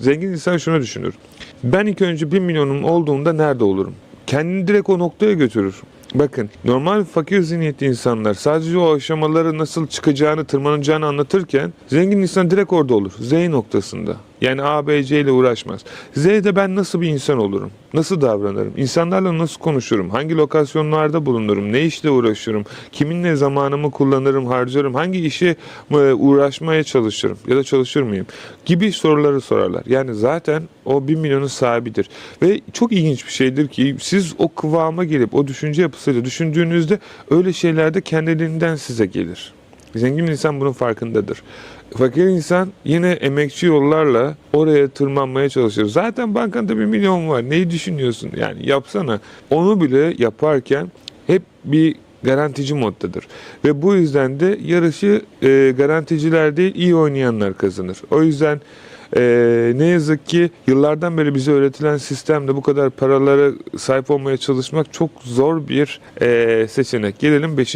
Zengin insan şunu düşünür. Ben ilk önce 1 milyonum olduğunda nerede olurum? Kendini direkt o noktaya götürür. Bakın normal fakir zihniyetli insanlar sadece o aşamaları nasıl çıkacağını, tırmanacağını anlatırken zengin insan direkt orada olur. Z noktasında. Yani A, B, C ile uğraşmaz. Z'de ben nasıl bir insan olurum? Nasıl davranırım? İnsanlarla nasıl konuşurum? Hangi lokasyonlarda bulunurum? Ne işle uğraşırım? Kiminle zamanımı kullanırım, harcarım? Hangi işe e, uğraşmaya çalışırım? Ya da çalışır mıyım? Gibi soruları sorarlar. Yani zaten o 1 milyonun sahibidir. Ve çok ilginç bir şeydir ki siz o kıvama gelip o düşünce yapısıyla düşündüğünüzde öyle şeyler de kendiliğinden size gelir. Zengin insan bunun farkındadır. Fakir insan yine emekçi yollarla oraya tırmanmaya çalışır. Zaten bankanda bir milyon var. Neyi düşünüyorsun? Yani yapsana. Onu bile yaparken hep bir garantici moddadır. Ve bu yüzden de yarışı e, garanticiler değil iyi oynayanlar kazanır. O yüzden e, ne yazık ki yıllardan beri bize öğretilen sistemde bu kadar paralara sahip olmaya çalışmak çok zor bir e, seçenek. Gelelim 5.